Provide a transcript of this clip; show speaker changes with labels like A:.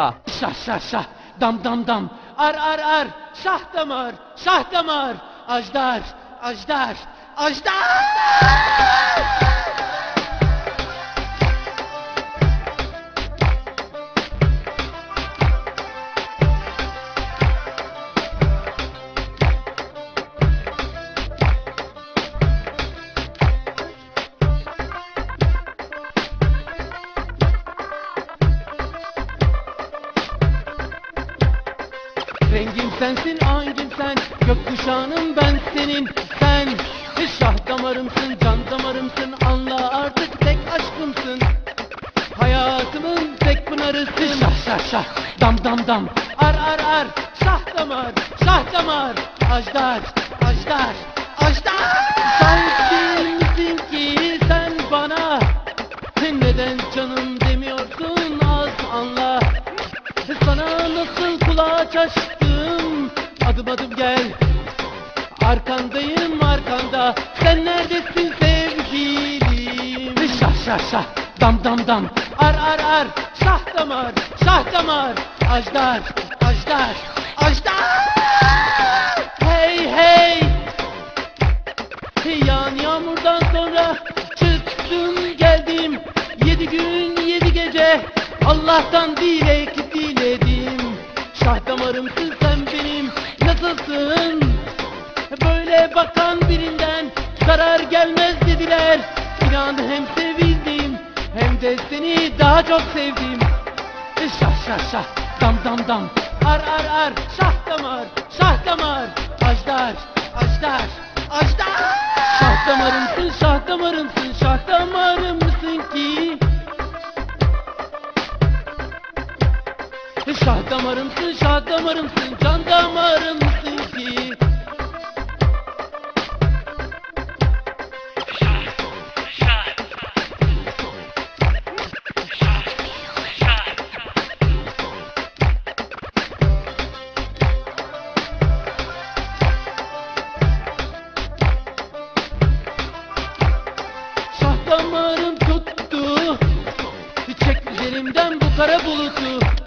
A: Şah şah şah, dam dam dam, ar ar ar, şah damar, şah damar, ajdar, ajdar, ajdar! Rengim sensin, ahengim sen, gökkuşağım ben senin, sen Şah damarımsın, can damarımsın, anla artık tek aşkımsın. Hayatımın tek pınarısın. Şah şah şah, dam dam dam, ar ar ar, şah damar, şah damar. Ajdar, ajdar, ajdar. Sen değil misin ki? Sen bana Neden canım demiyorsun? Az anla. Sana nasıl kulaç açtım Adım adım gel. Arkandayım arkanda. Sen neredesin sevgilim? Şah şah şah. Dam dam dam. Ar ar ar. Şah damar Şah damar. Ajdar Ajdar Ajdar. Hey hey. Yağan yağmurdan sonra çıktım geldim. Yedi gün yedi gece. Allah'tan dilek Damarımsın sen benim Nasılsın? Böyle bakan birinden Zarar gelmez dediler. İnan hem sevildim Hem de seni daha çok sevdim. Şah şah şah Dam dam dam. Ar ar ar Şah damar Şah damar. Ajdar Ajdar Ajdar. Şah damarımsın şah Şah damarımsın şah damarımsın Can damarımsın ki. Damarım tuttu. Çek üzerimden bu kara bulutu